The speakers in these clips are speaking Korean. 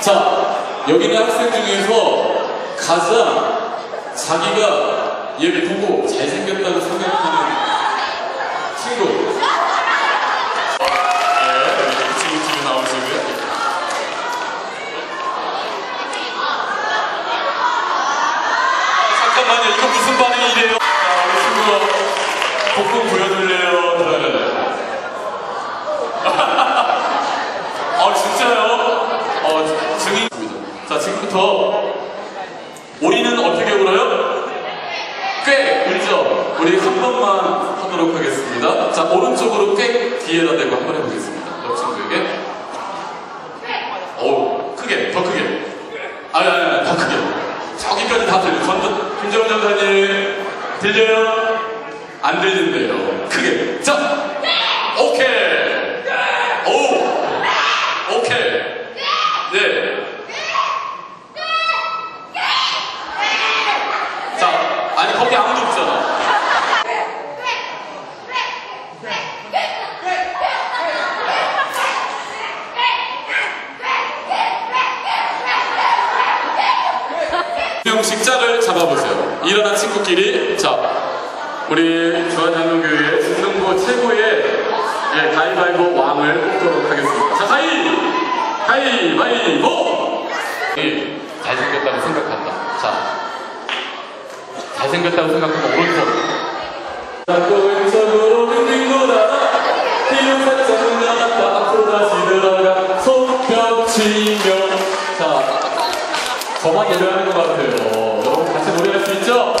자, 여기 있는 학생 중에서 가장 자기가 보고 잘생겼다고 생각하는 친구. 네, 그 친구 뒤로 나오시고요. 잠깐만요, 이거 무슨 반응이래요? 자, 우리 친구가 복근 보여줄래요? 그러면. 아, 진짜요? 어, 증인입니다. 자, 지금부터 우리는 어떻게 울어요? 꽤 울죠? 우리 한 번만 하도록 하겠습니다. 자, 오른쪽으로 꽤 뒤에다 대고 한번 해보겠습니다. 옆 친구에게. 어우, 크게, 더 크게. 아니, 아니, 아니, 더 크게. 저기까지 다 들려. 전, 김정은 장사님, 들려요? 안 들린대요. 크게. 자, 오케이. 오, 오케이. 네. 자, 아니, 거기 아무도 없잖아. 명식 짝을 친구끼리 자 우리 중앙장로교회 중등부 최고의 예, 가위바위보 왕을 뽑도록 하겠습니다. 자 가위! 가위바위보! 예, 잘생겼다고 생각한다. 자 잘생겼다고 생각하면 오른쪽. 자꾸 왼쪽으로 빙빙 돌아 뒤로 살짝 물러났다. 앞으로 다시 들어가. 손뼉 치며 자 저만 노래하는 것 같아요. 여러분 같이 노래할 수 있죠?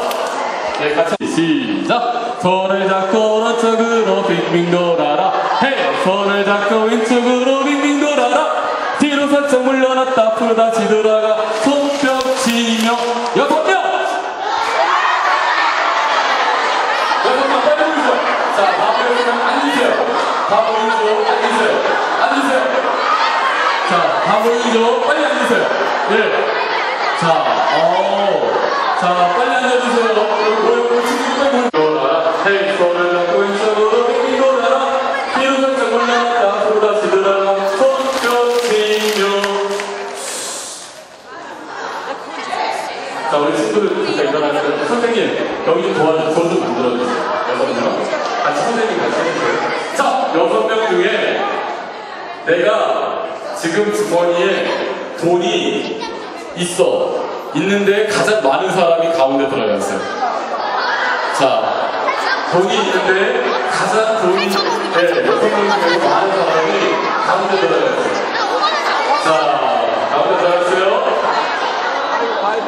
네, 같이 시작. 손을 잡고 오른쪽으로 빙빙 돌아라. 헤이! 손을 잡고 왼쪽으로 빙빙 돌아라. 뒤로 살짝 물러났다 앞으로 다시 돌아가 손뼉 치며 여섯 명. 여섯 명 빨리 보이죠? 자, 다 보이면 앉으세요. 다 보이죠? 앉으세요. 앉으세요. 자, 다 보이죠? 빨리 앉으세요. 네. 자, 어, 자, 빨리 앉아주세요. 왜, 친구 빨리 돌아라. 헤이, 손을 잡고 왼쪽으로 빙빙 돌아라. 뒤로 살짝 올라갔다 앞으로 다시 들어가. 손뼉 치며. 자, 우리 친구들 자, 일어나면 선생님, 여기 좀 도와주세요. 저좀 만들어주세요. 여섯 명. 같이 선생님 같이 해주세요. 자, 여섯 명 중에 내가 지금 주머니에 돈이 있어. 있는데 가장 많은 사람이 가운데 들어갔어요. 자, 돈이 있는데 가장 돈이, 네, 여섯 명 중에 많은 사람이 가운데 들어갔어요. 자, 가운데 들어갔어요.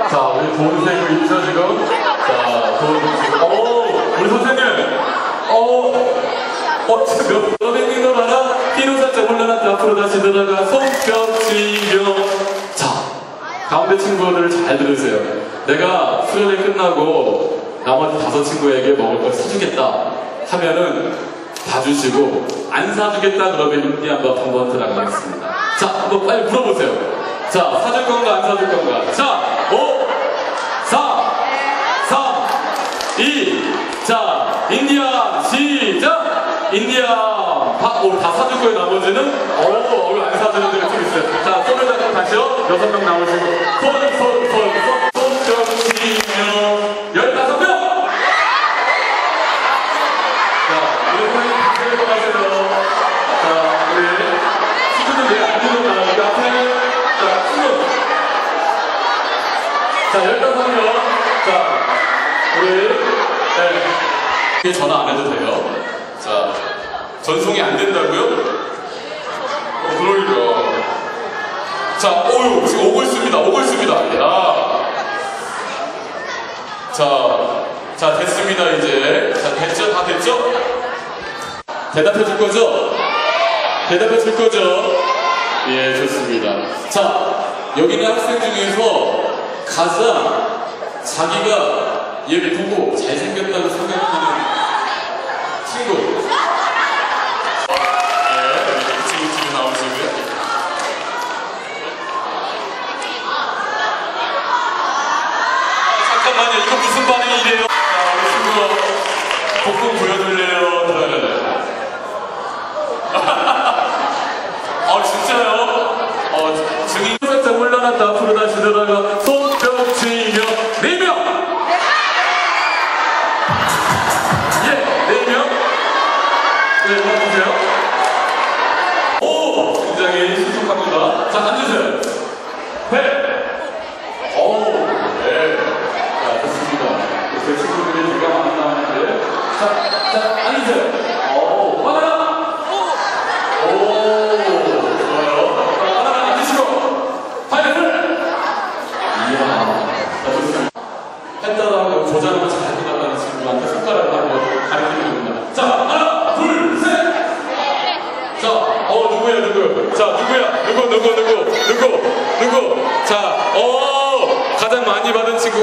자, 우리 돈 세고 있죠, 지금? 자, 돈 지금. 오, 우리 선생님! 어, 어, 지금 몇 빙빙 돌아라. 뒤로 살짝 올라갔다 앞으로 다시 들어가. 손뼉 치며. 자, 가운데 친구들 잘 들으세요. 내가 수련회 끝나고 나머지 다섯 친구에게 먹을 걸 사주겠다 하면은 봐주시고 안 사주겠다 그러면 인디 한번 한번 들어가겠습니다. 자, 한번 빨리 물어보세요. 자, 사줄 건가 안 사줄 건가? 자, 5, 4, 3, 2, 자, 인디아 시작! 인디아 다, 오, 다 사줄 거예요 나머지는? 어, 오늘 안 사주는 데가 좀 있어요. 자, 손을 잡 고 다시요. 여섯 명 나오시고 네. 전화 안 해도 돼요. 자, 전송이 안 된다고요? 어, 그러니까. 자, 어유 지금 오고 있습니다. 오고 있습니다. 야. 자, 자, 됐습니다, 이제. 자, 됐죠? 다 됐죠? 대답해 줄 거죠? 대답해 줄 거죠? 예, 좋습니다. 자, 여기 있는 학생 중에서 가장 자기가 얘를 보고 잘생겼다고 생각하는 친구.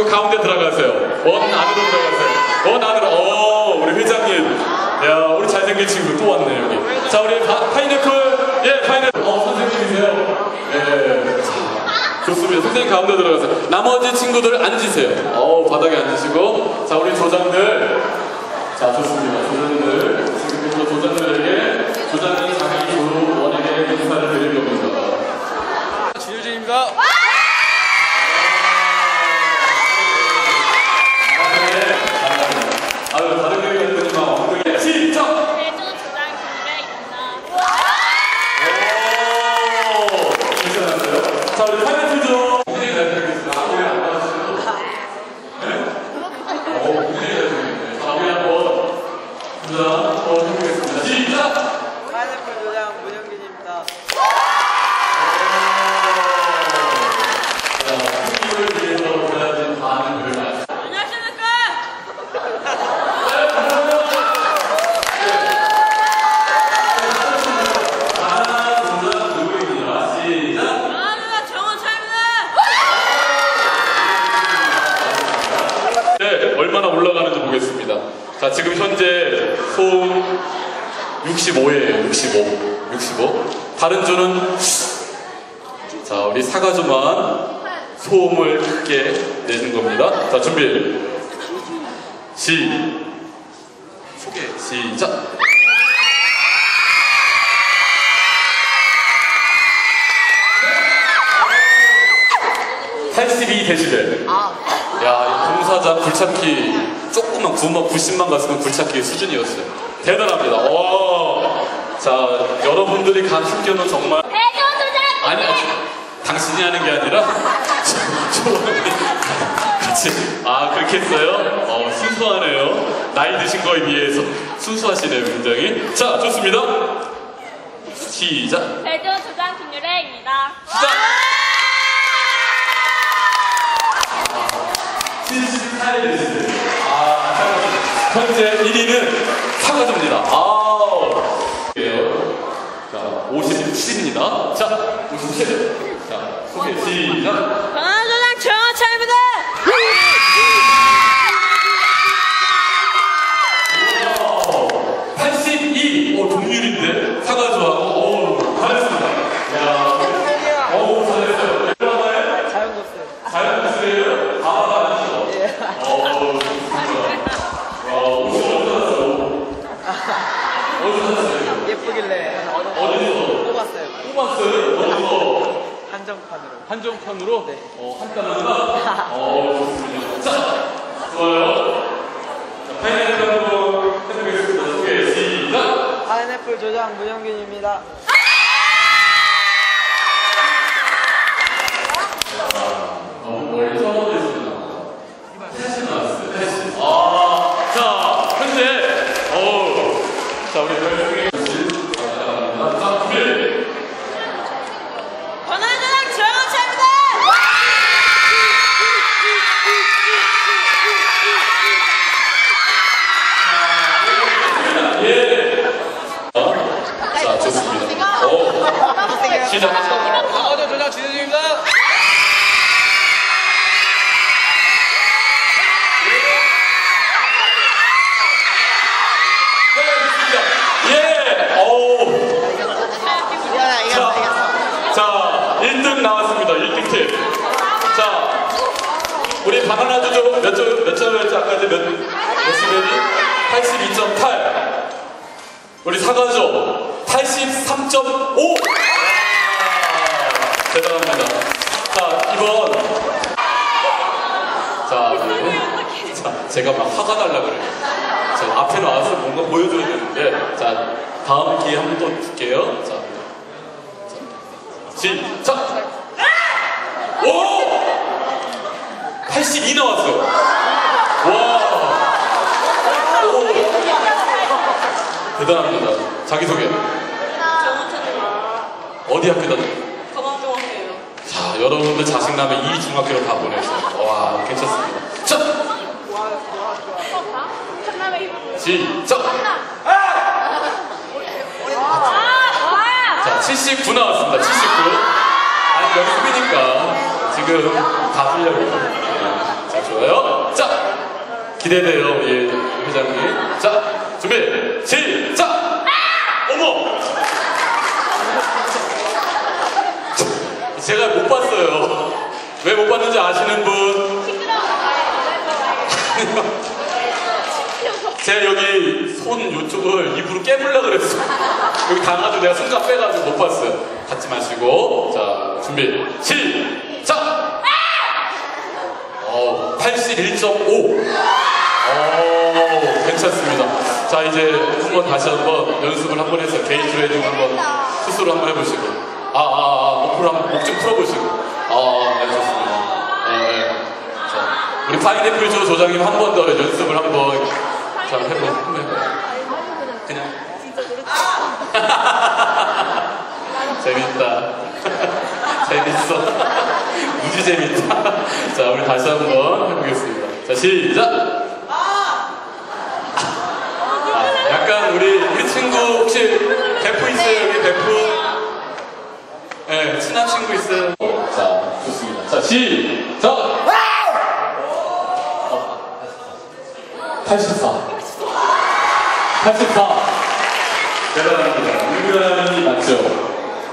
가운데 들어가세요. 원 안으로 들어가세요. 원 안으로, 어, 우리 회장님. 야, 우리 잘생긴 친구 또 왔네, 여기. 자, 우리 파, 파인애플. 예, 파인애플. 어, 선생님이세요? 예. 자, 좋습니다. 선생님 가운데 들어가세요. 나머지 친구들 앉으세요. 어, 바닥에 앉으시고. 자, 우리 조장들. 자, 좋습니다. 조장들. 지금부터 조장들에게 조장이 자기 조로 원에게 인사를 드릴 겁니다. 진효진입니다. 아유, 다른 교육 했더니만 엉덩이 시작! 대전 주장 김래입니다. 오! 괜찮았어요? 자, 우리 파이널이죠. 굉장히 잘생겼습니다. 아무리 안 받았어요. 네? 오, 굉장히 잘생겼네. 자, 우리 한번, 자, 한번 해보겠습니다. 시작! 파인애플 도장 문영균입니다. 자, 승리를 위해서 보여진 반응 을 맞 안녕하십니까? 하나, 둘, 셋, 누구입니다. 시작! 안녕하십니까? 정원차입니다. 네, 얼마나 올라가는지 보겠습니다. 자, 지금 현재 소음 65예요, 65. 65. 다른 조는 자, 우리 사가조만 소음을 크게 내는 겁니다. 자, 준비. 시. 소개. 시작. 네. 82 데시벨. 야, 이 공사장 굴착기 조금만 9만 90만 갔으면 굴착기 수준이었어요. 대단합니다. 와. 자, 여러분들이 간 학교는 정말 주장 아니, 아니 당신이 하는 게 아니라 그치. 아, 그렇게 했어요? 어, 순수하네요. 나이 드신 거에 비해서 순수하시네요, 굉장히. 자, 좋습니다. 시작. 대전 주장 김유래입니다. 시작. 78데시벨. 아, 현재 1위는 사과조입니다. 아우. 자, 57입니다. 자, 57. 자, 소개 시작. 변화주장 정원차입니다. 82. 오, 동률인데? 사과조하고, 오, 잘했습니다. 야, 오, 잘했어요. 드라마에 자연고스. 자연스레요? 아, 아니죠. 예. 어, 좋습니다. 와, 옷을 어디서 샀어요? 어디서 샀어요? 예쁘길래 어디서? 뽑았어요. 뽑았어요? 어디서? 한정판으로. 네. 어, 한 달러나? 어, 좋습니다. 자, 좋아요. 자, 파이널 한번 해보겠습니다. 소개 시작! 파인애플 조장 문영균입니다. 너무 멀리 서버렸습니다. 패시 나왔어요, 패시. 아, 자, 현재, 어우, 자, 우리 별중에 자, 준비! 변화주장 정원차입니다. 예! 자, 좋습니다. 오, 시작. 강화도 조장 진효진입니다. 예! 어우. 이겨라, 이겨라, 이겼어. 자, 1등 나왔습니다. 1등 팀. 자, 우리 바나나 주조 몇 점, 몇 점이었지? 아까 몇, 데시벨이? 82.8. 우리 사과조 83.5. 대단합니다. 자, 이번. 자, 네. 자, 제가 막 화가 날라 그래요. 자, 앞에 나와서 뭔가 보여줘야 되는데. 자, 다음 기회 한번 또 줄게요. 자, 시작! 오! 82 나왔어요. 와! 오! 대단합니다. 자기소개. 어디 학교 다녀? 건강중학교요. 자, 여러분들 자신감에 이 중학교를 다 보내세요. 와, 괜찮습니다. 자! 시작! 아! 자, 79 나왔습니다. 79. 아니, 연습이니까 지금 다 풀려고. 자, 좋아요. 자, 기대돼요, 예, 회장님. 자, 준비, 시작! 어머! 제가 못 봤어요. 왜 못 봤는지 아시는 분? 제가 여기 손 요쪽을 입으로 깨물라 그랬어. 여기 당가지고 내가 손가 빼가지고 못 봤어요. 갖지 마시고. 자, 준비. 시작! 어, 81.5. 어, 괜찮습니다. 자, 이제 한번 다시 한번 연습을 한번 해서 개인 트레이닝 한번 스스로 한번 해보시고. 아, 아, 아, 목을 한번 목좀 풀어보시고. 아, 네, 좋습니다. 네. 자, 우리 파인애플 조 조장님 한 번 더 연습을 한번 자, 해보, 한번 해봐요. 그냥. 재밌다. 재밌다. 자, 우리 다시 한번 해보겠습니다. 자, 시작! 아, 약간 우리, 우리 친구 혹시 베프 있어요? 여기 베프? 네, 친한 친구 있어요? 자, 좋습니다. 자, 시작! 어, 84. 84. 대단합니다. 인간이 맞죠?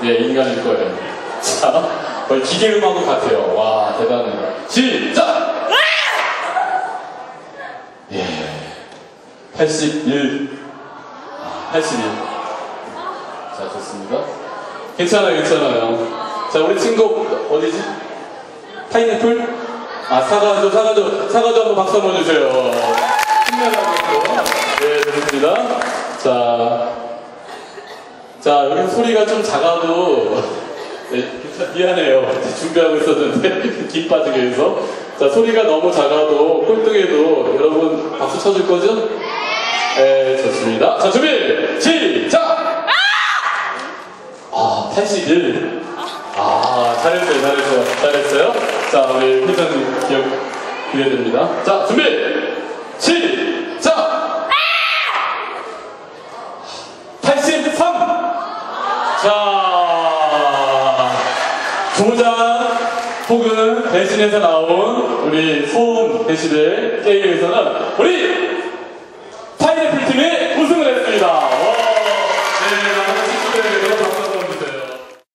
예, 인간일 거예요. 자, 거의 기계 음악과 같아요. 와, 대단해요. 시작! 예. 81. 아, 81. 자, 좋습니다. 괜찮아요, 괜찮아요. 자, 우리 친구, 어디지? 파인애플? 아, 사과죠, 사과죠. 사과죠 한번 박수 한번 주세요. 힘내라고. 네, 좋습니다. 자, 자, 여기 소리가 좀 작아도, 네, 미안해요. 준비하고 있었는데, 김 빠지게 해서. 자, 소리가 너무 작아도, 꼴등해도 여러분 박수 쳐줄 거죠? 네, 좋습니다. 자, 준비! 시작! 아, 81. 아, 잘했어요, 잘했어요, 잘했어요. 자, 우리 회장님 기억 기대됩니다. 자, 준비! 시작! 83! 자, 도장 혹은 대신에서 나온 우리 소음 대시벨 게임에서는 우리